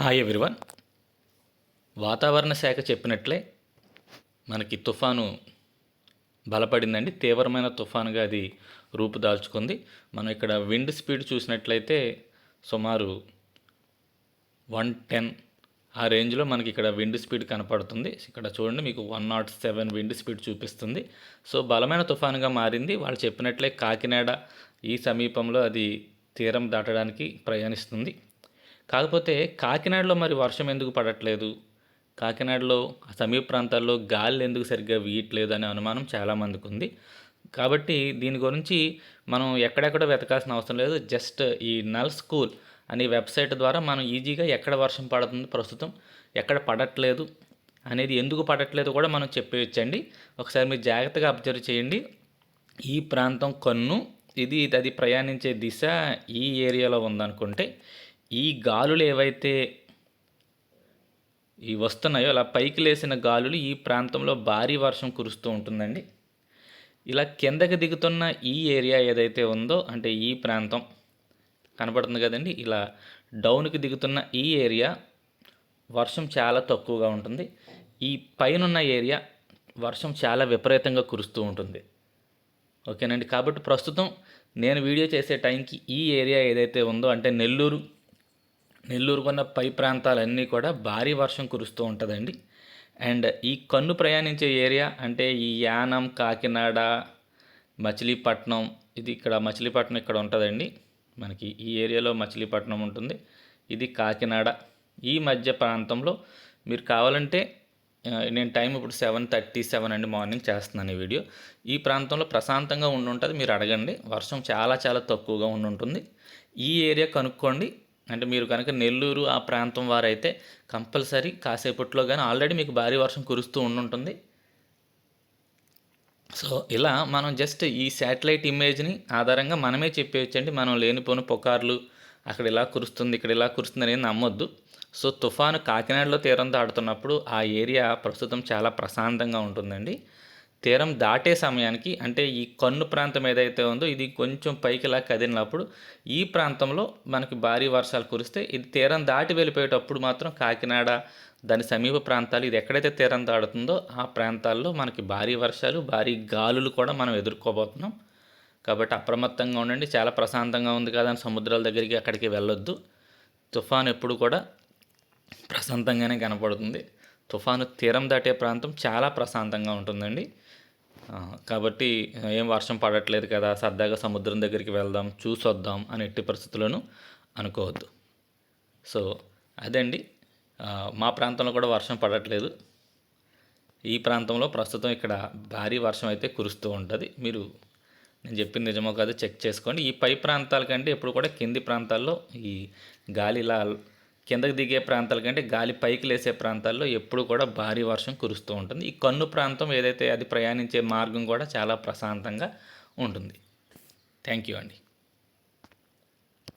Hi everyone వాతావరణ శాఖ చెప్పినట్లే మనకి తుఫాను బలపడిందండి. తీవ్రమైన తుఫానుగా అది రూపుదాల్చుకుంది మనం ఇక్కడ విండ్ స్పీడ్ చూసినట్లయితే సుమారు వన్ టెన్ ఆ రేంజ్లో మనకి ఇక్కడ విండ్ స్పీడ్ కనపడుతుంది. ఇక్కడ చూడండి మీకు one knot seven wind speed చూపిస్తుంది. సో బలమైన తుఫానుగా మారింది. వాళ్ళు చెప్పినట్లే కాకినాడ ఈ సమీపంలో అది తీరం దాటడానికి ప్రయాణిస్తుంది. కాకపోతే కాకినాడలో మరి వర్షం ఎందుకు పడట్లేదు? కాకినాడలో సమీప ప్రాంతాల్లో గాలి ఎందుకు సరిగ్గా వీయట్లేదు అనే అనుమానం చాలామందికి ఉంది. కాబట్టి దీని గురించి మనం ఎక్కడెక్కడ వెతకాల్సిన అవసరం లేదు. జస్ట్ ఈ నల్ స్కూల్ అనే వెబ్సైట్ ద్వారా మనం ఈజీగా ఎక్కడ వర్షం పడుతుంది ప్రస్తుతం ఎక్కడ పడట్లేదు అనేది ఎందుకు పడట్లేదు కూడా మనం చెప్పేయచ్చండి. ఒకసారి మీరు జాగ్రత్తగా అబ్జర్వ్ చేయండి. ఈ ప్రాంతం కన్ను ఇది అది ప్రయాణించే దిశ ఈ ఏరియాలో ఉందనుకుంటే ఈ గాలులు ఏవైతే ఈ వస్తున్నాయో అలా పైకి లేసిన గాలులు ఈ ప్రాంతంలో భారీ వర్షం కురుస్తూ ఉంటుందండి. ఇలా కిందకి దిగుతున్న ఈ ఏరియా ఏదైతే ఉందో అంటే ఈ ప్రాంతం కనపడుతుంది కదండి. ఇలా డౌన్కి దిగుతున్న ఈ ఏరియా వర్షం చాలా తక్కువగా ఉంటుంది. ఈ పైనున్న ఏరియా వర్షం చాలా విపరీతంగా కురుస్తూ ఉంటుంది. ఓకేనండి. కాబట్టి ప్రస్తుతం నేను వీడియో చేసే టైంకి ఈ ఏరియా ఏదైతే ఉందో అంటే నెల్లూరు నెల్లూరు కొన్న పై ప్రాంతాలన్నీ కూడా భారీ వర్షం కురుస్తూ ఉంటుందండి. అండ్ ఈ కన్ను ప్రయాణించే ఏరియా అంటే ఈ యానం కాకినాడ మచిలీపట్నం ఇది ఇక్కడ మచిలీపట్నం ఇక్కడ ఉంటుందండి. మనకి ఈ ఏరియాలో మచిలీపట్నం ఉంటుంది. ఇది కాకినాడ. ఈ మధ్య ప్రాంతంలో మీరు కావాలంటే నేను టైం ఇప్పుడు సెవెన్ థర్టీ సెవెన్ అండి మార్నింగ్ చేస్తున్నాను ఈ వీడియో. ఈ ప్రాంతంలో ప్రశాంతంగా ఉండి ఉంటుంది మీరు అడగండి. వర్షం చాలా చాలా తక్కువగా ఉండి ఉంటుంది. ఈ ఏరియా కనుక్కోండి. అంటే మీరు కనుక నెల్లూరు ఆ ప్రాంతం వారైతే కంపల్సరీ కాసేపట్లో కానీ ఆల్రెడీ మీకు భారీ వర్షం కురుస్తూ ఉండుంటుంది. సో ఇలా మనం జస్ట్ ఈ శాటిలైట్ ఇమేజ్ని ఆధారంగా మనమే చెప్పేయచ్చండి. మనం లేనిపోని పుకార్లు అక్కడ ఇలా కురుస్తుంది ఇక్కడ ఇలా కురుస్తుంది అనేది నమ్మొద్దు. సో తుఫాను కాకినాడలో తీరం దాడుతున్నప్పుడు ఆ ఏరియా ప్రస్తుతం చాలా ప్రశాంతంగా ఉంటుందండి. తీరం దాటే సమయానికి అంటే ఈ కన్ను ప్రాంతం ఏదైతే ఉందో ఇది కొంచెం పైకిలా కదిలినప్పుడు ఈ ప్రాంతంలో మనకి భారీ వర్షాలు కురిస్తే ఇది తీరం దాటి వెళ్ళిపోయేటప్పుడు మాత్రం కాకినాడ దాని సమీప ప్రాంతాలు ఇది ఎక్కడైతే తీరం దాడుతుందో ఆ ప్రాంతాల్లో మనకి భారీ వర్షాలు భారీ గాలులు కూడా మనం ఎదుర్కోబోతున్నాం. కాబట్టి అప్రమత్తంగా ఉండండి. చాలా ప్రశాంతంగా ఉంది కదా అని సముద్రాల దగ్గరికి అక్కడికి వెళ్ళొద్దు. తుఫాన్ ఎప్పుడు కూడా ప్రశాంతంగానే కనపడుతుంది. తుఫాను తీరం దాటే ప్రాంతం చాలా ప్రశాంతంగా ఉంటుందండి. కాబట్టి ఏం వర్షం పడట్లేదు కదా సరదాగా సముద్రం దగ్గరికి వెళ్దాం చూసొద్దాం అని ఎట్టి పరిస్థితులను అనుకోవద్దు. సో అదండి మా ప్రాంతంలో కూడా వర్షం పడట్లేదు. ఈ ప్రాంతంలో ప్రస్తుతం ఇక్కడ భారీ వర్షం అయితే కురుస్తూ ఉంటుంది. మీరు నేను చెప్పింది నిజమో కాదు చెక్ చేసుకోండి. ఈ పై ప్రాంతాల కంటే ఎప్పుడు కూడా కింది ప్రాంతాల్లో ఈ గాలి ఇలా కిందకు దిగే ప్రాంతాల కంటే గాలి పైకి లేసే ప్రాంతాల్లో ఎప్పుడు కూడా భారీ వర్షం కురుస్తూ ఉంటుంది. ఈ కన్ను ప్రాంతం ఏదైతే అది ప్రయాణించే మార్గం కూడా చాలా ప్రశాంతంగా ఉంటుంది. థ్యాంక్ యూ అండి.